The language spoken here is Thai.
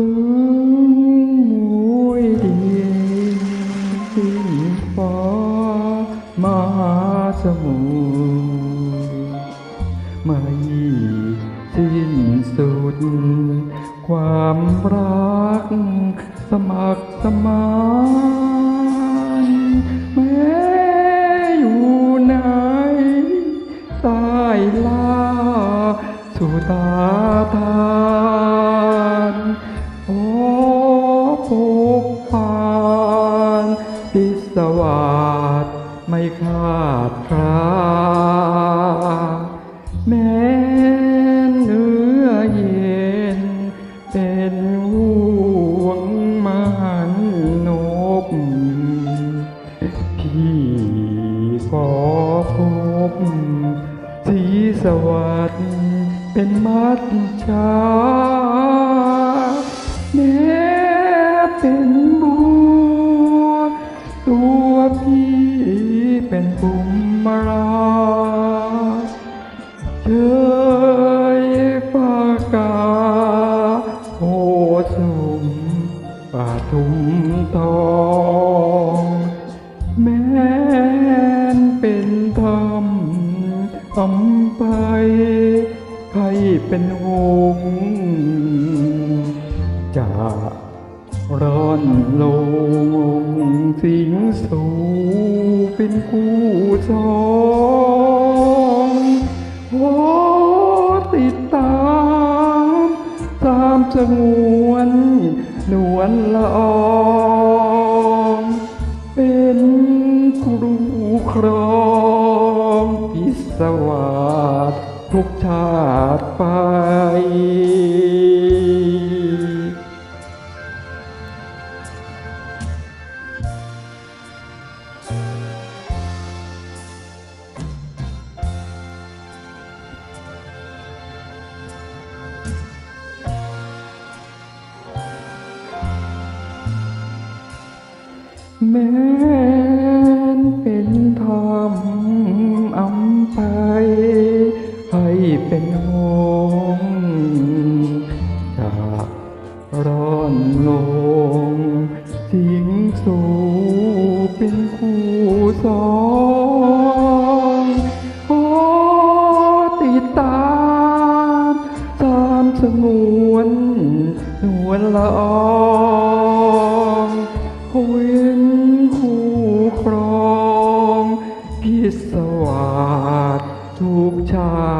ถึงมวยดินสิ้นฟ้ามหาสมุทรไม่สิ้นสุด ความรัก สมัครสมานแม้อยู่ไหนใต้ลาสุตาทา พิศวาสไม่ขาดคลาแม้เนื้อเย็น เป็นห่วงมหันนบพี่ก็พบสีสวัสดเป็นมัดชาแม้เป็น เป็นบุมมาราเชยปากกาโหสมปาทุมทองแม้นเป็นธรรมอำไปใครเป็นหงส์จะร้อนลงสิงสู่ เป็นคู่สองขอติดตาม ตามสงวนนวลละอองเป็นครูครองพิศวาสทุกชาติไป แม้นเป็นธรรมอำไปให้เป็นหงจะร้อนลง สิงสู่เป็นคู่สองขอติดตามตามสงวนนวลละออ สวาสทุกชา